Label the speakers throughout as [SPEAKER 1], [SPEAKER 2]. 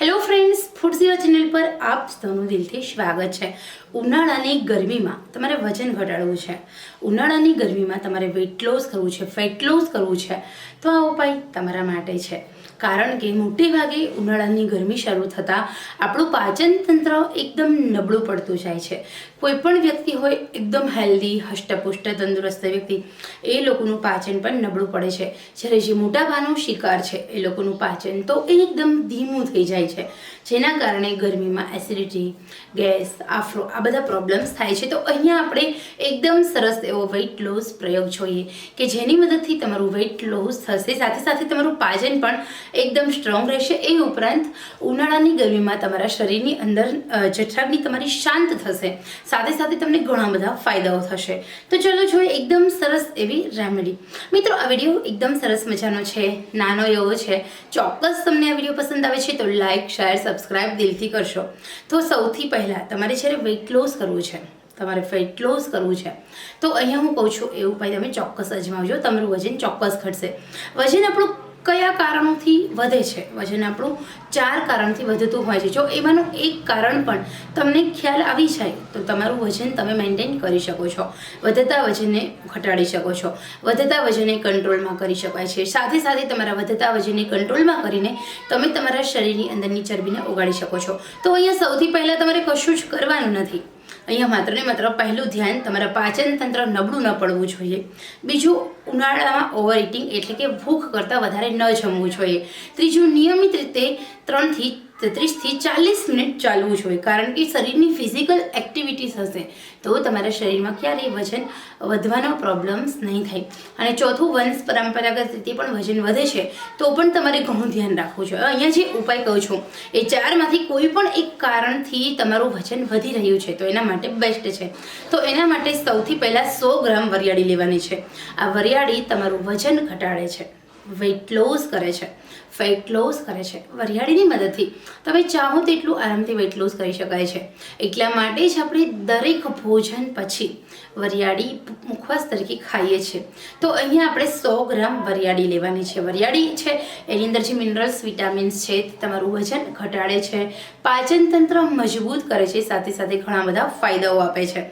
[SPEAKER 1] Hello friends food Seva channel પર આપ સૌનું દિલથી સ્વાગત છે. ઉનાળાની ગરમીમાં તમારે વજન ઘટાડવું છે. ઉનાળાની ગરમીમાં તમારે વેટ લોસ કરવું છે ફેટ લોસ કરવું છે. તો આ ઉપાય તમારા માટે છે. કારણ કે મોટે ભાગે ઉનાળાની ગરમી શરૂ થતાં આપણું પાચન તંત્ર એકદમ નબળું પડતું જાય છે. કોઈ પણ વ્યક્તિ હોય, એકદમ હેલ્ધી હષ્ટપુષ્ટ, તંદુરસ્ત વ્યક્તિ, એ લોકોનું પાચન પણ નબળું પડે છે. જ્યારે જે મોટાભાગનો શિકાર છે, એ લોકોનું પાચન તો એકદમ ધીમું થઈ જાય છે. જેના કારણે ગરમીમાં એસિડિટી ગેસ આફરો, આ બધા પ્રોબ્લેમ્સ થાય છે. તો અહીંયા આપણે એકદમ સરસ એવો વેઇટ લોસ પ્રયોગ જોઈએ કે જેની મદદથી તમારું વેઇટ લોસ થશે. સાથે સાથે તમારું પાચન પણ એકદમ સ્ટ્રોંગ રહેશે. એ ઉપરાંત ઉનાળાની ગરમીમાં તમારા શરીરની અંદર જઠરાગની તમારી શાંત થશે. સાથે સાથે તમને ઘણા બધા ફાયદાઓ થશે. તો ચલો જોઈએ એકદમ સરસ એવી રેમેડી મિત્રો, આ વીડિયો એકદમ સરસ મજાનો છે, નાનો એવો છે. ચોક્કસ તમને આ વીડિયો પસંદ આવે છે તો લાઇક શેર સબસ્ક્રાઈબ દિલથી કરશો. તો સૌથી પહેલાં તમારે જ્યારે વેઇટ લોસ કરવું છે, તમારે ફેટ લોસ કરવું છે, તો અહીંયા હું કહું છું એ ઉપાય તમે ચોક્કસ અજમાવજો, તમારું વજન ચોક્કસ ઘટશે. વજન આપણું કયા કારણોથી વધે છે વજન આપણું? ચાર કારણથી વધતું હોય છે. જો એમાંનું એક કારણ પણ તમને ખ્યાલ આવી જાય, તો તમારું વજન તમે મેન્ટેન કરી શકો છો. વધતા વજનને ઘટાડી શકો છો. વધતા વજનને કંટ્રોલમાં કરી શકાય છે. સાથે સાથે તમારા વધતા વજનને કંટ્રોલમાં કરીને તમે તમારા શરીરની અંદરની ચરબીને ઓગાળી શકો છો. તો અહીંયા સૌથી પહેલાં તમારે કશું જ કરવાનું નથી. અહીંયા માત્ર ને માત્ર પહેલું ધ્યાન તમારા પાચન તંત્ર નબળું ન પડવું જોઈએ. બીજું, ઉનાળામાં ઓવર ઇટિંગ એટલે કે ભૂખ કરતાં વધારે ન જમવું જોઈએ. ત્રીજું, નિયમિત રીતે ત્રણથી ત્રીસથી ચાલીસ મિનિટ ચાલવું જોઈએ કારણ કે શરીરની ફિઝિકલ એક્ટિવિટીઝ હશે. તો તમારા શરીરમાં ક્યારેય વજન વધવાનો પ્રોબ્લેમ્સ નહીં થાય. અને ચોથું, વંશ પરંપરાગત રીતે પણ વજન વધે છે, તો પણ તમારે ઘણું ધ્યાન રાખવું જોઈએ. અહીંયા જે ઉપાય કહું છું, એ ચારમાંથી કોઈ પણ એક કારણથી તમારું વજન વધી રહ્યું છે, તો એના માટે બેસ્ટ છે. તો એના માટે સૌથી પહેલાં સો ગ્રામ વરિયાળી લેવાની છે. આ વરિયાળી તમારું વજન ઘટાડે છે. વેઇટ લોસ કરે છે. ફેટ લોસ કરે છે. વરિયાળીની મદદથી તમે ચાહો તેટલું આરામથી વેઇટ લોસ કરી શકાય છે. એટલા માટે જ આપણે દરેક ભોજન પછી વરિયાળી મુખવાસ તરીકે ખાઈએ છીએ. તો અહીંયા આપણે સો ગ્રામ વરિયાળી લેવાની છે. વરિયાળી છે, એની અંદર જે મિનરલ્સ વિટામિન્સ છે તે તમારું વજન ઘટાડે છે. પાચન તંત્ર મજબૂત કરે છે. સાથે સાથે ઘણા બધા ફાયદાઓ આપે છે.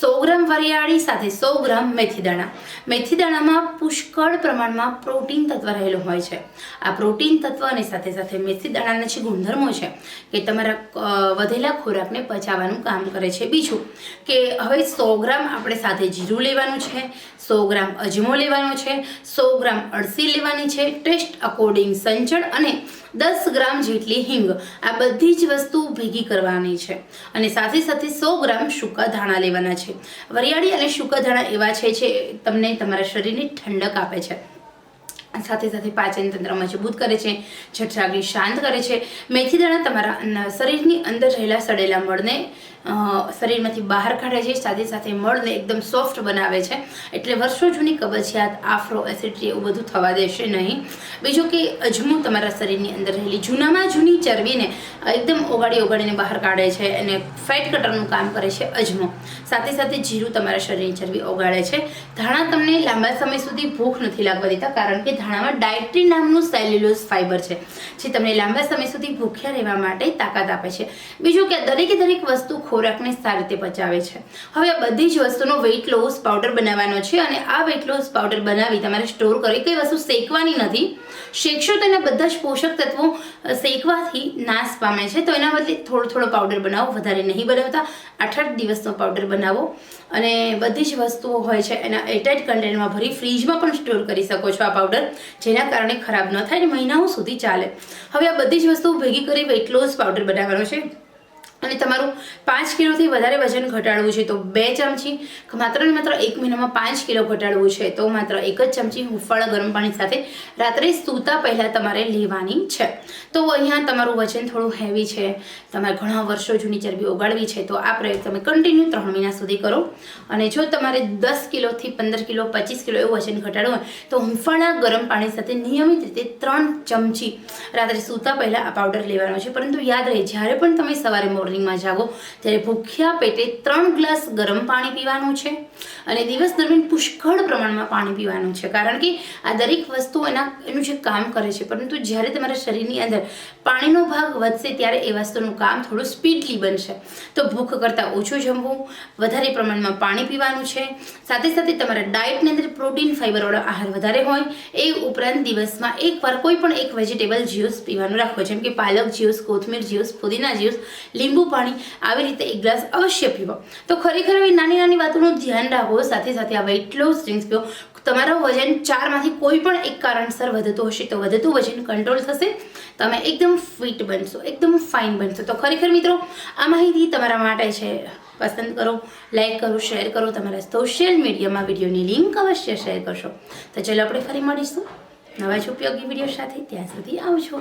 [SPEAKER 1] સો ગ્રામ વરિયાળી સાથે સો ગ્રામ મેથી દાણા મેથી દાણામાં પુષ્કળ પ્રમાણમાં પ્રોટીન તત્વ રહેલું હોય છે. આ પ્રોટીન તત્વ અને સાથે સાથે મેથી દાણાના જે ગુણધર્મો છે કે તમારા વધેલા ખોરાકને પચાવવાનું કામ કરે છે. બીજું કે હવે સો ગ્રામ આપણે સાથે જીરું લેવાનું છે, સો ગ્રામ અજમો લેવાનો છે, સો ગ્રામ અળસી લેવાની છે. ટેસ્ટ અકોર્ડિંગ સંચળ અને દસ ગ્રામ જેટલી હિંગ. આ બધી જ વસ્તુ ભેગી કરવાની છે. અને સાથે સાથે સો ગ્રામ સૂકા ધાણા લેવાના છે. વરિયાળી અને સૂકા ધાણા એવા છે જે તમને તમારા શરીરને ઠંડક આપે છે. સાથે સાથે પાચન તંત્ર મજબૂત કરે છે, જઠરાગ્નિ શાંત કરે છે. મેથી દાણા તમારા શરીરની અંદર રહેલા સડેલા મળને શરીરમાંથી બહાર કાઢે છે, સાથે સાથે મળને એકદમ સોફ્ટ બનાવે છે. એટલે વર્ષો જૂની કબજિયાત, આફ્રો એસિડિટી એવું બધું થવા દેશે નહીં. બીજું કે અજમો તમારા શરીરની અંદર રહેલી જૂનામાં જૂની ચરબીને એકદમ ઓગાળી ઓગાળીને બહાર કાઢે છે અને ફેટ કટરનું કામ કરે છે અજમો. સાથે સાથે જીરું તમારા શરીરની ચરબી ઓગાળે છે. ધાણા તમને લાંબા સમય સુધી ભૂખ નથી લાગવા દેતા, કારણ કે ધાણામાં ડાયટ્રી નામનું સેલ્યુલોઝ ફાઇબર છે, જે તમને લાંબા સમય સુધી ભૂખ્યા રહેવા માટે તાકાત આપે છે. બીજું કે દરેકે દરેક વસ્તુ ખોરાકને સારી રીતે પચાવે છે. હવે આ બધી જ વસ્તુનો વેઇટ લોસ પાવડર બનાવવાનો છે અને આ વેઇટ લોસ પાવડર બનાવી તમારે સ્ટોર કરી. કઈ વસ્તુ શેકવાની નથી. શેકશો તો એના બધા જ પોષક તત્વો શેકવાથી નાશ પામે છે. તો એના બદલે થોડો થોડો પાવડર બનાવો, વધારે નહીં બનાવતા. આઠ આઠ દિવસનો પાવડર બનાવો. અને બધી જ વસ્તુઓ હોય છે, એના એરટાઇટ કન્ટેનરમાં ભરી ફ્રીજમાં પણ સ્ટોર કરી શકો છો આ પાવડર જેના કારણે ખરાબ ન થાય અને મહિનાઓ સુધી ચાલે. હવે આ બધી જ વસ્તુઓ ભેગી કરી વેટ લોસ પાવડર બનાવવાનો છે. અને તમારું પાંચ કિલોથી વધારે વજન ઘટાડવું છે તો બે ચમચી, માત્ર ને માત્ર એક મહિનામાં પાંચ કિલો ઘટાડવું છે તો માત્ર એક જ ચમચી હુંફાળા ગરમ પાણી સાથે રાત્રે સૂતા પહેલાં તમારે લેવાની છે. તો અહીંયા તમારું વજન થોડું હેવી છે. તમારે ઘણા વર્ષો જૂની ચરબી ઓગાળવી છે તો આ પ્રયોગ તમે કન્ટિન્યુ ત્રણ મહિના સુધી કરો. અને જો તમારે દસ કિલોથી પંદર કિલો, પચીસ કિલો એવું વજન ઘટાડવું હોય તો હુંફાળા ગરમ પાણી સાથે નિયમિત રીતે ત્રણ ચમચી રાત્રે સૂતા પહેલાં આ પાવડર લેવાનો છે. પરંતુ યાદ રહે, જ્યારે પણ તમે સવારે મોર્નિંગમાં જાગો ત્યારે ભૂખ્યા પેટે ત્રણ ગ્લાસ ગરમ પાણી પીવાનું છે અને દિવસ દરમિયાન પુષ્કળ પ્રમાણમાં પાણી પીવાનું છે. કારણ કે આ દરેક વસ્તુ એના એનું જે કામ કરે છે. પરંતુ જ્યારે તમારા શરીરની અંદર પાણીનો ભાગ વધશે ત્યારે એ વસ્તુનું કામ થોડું સ્પીડલી બનશે. તો ભૂખ કરતાં ઓછું જમવું, વધારે પ્રમાણમાં પાણી પીવાનું છે. સાથે સાથે તમારા ડાયટની અંદર પ્રોટીન, ફાઇબરવાળો આહાર વધારે હોય, એ ઉપરાંત દિવસમાં એકવાર કોઈ પણ એક વેજીટેબલ જ્યુસ પીવાનું રાખો. જેમ કે પાલક જ્યુસ, કોથમીર જ્યુસ, પુદીના જ્યુસ, લીંબુ પાણી આવી રીતે એક ગ્લાસ અવશ્ય પીવો. તો ખરેખર આવી નાની નાની વાતોનું ધ્યાન રાખો સાથે સાથે આ વેઇટ લોસ ડ્રિંક્સ પીવો, તમારું વજન ચારમાંથી કોઈ પણ એક કારણસર વધતું હશે તો વધતું વજન કંટ્રોલ થશે. તમે એકદમ ફિટ બનશો, એકદમ ફાઇન બનશો. તો ખરેખર મિત્રો, આ માહિતી તમારા માટે છે. પસંદ કરો લાઈક કરો શેર કરો, તમારા સોશિયલ મીડિયામાં વિડીયોની લિંક અવશ્ય શેર કરશો. તો ચાલો આપણે ફરી મળીશું. નવા જ ઉપયોગી વીડિયો સાથે ત્યાં સુધી આવજો.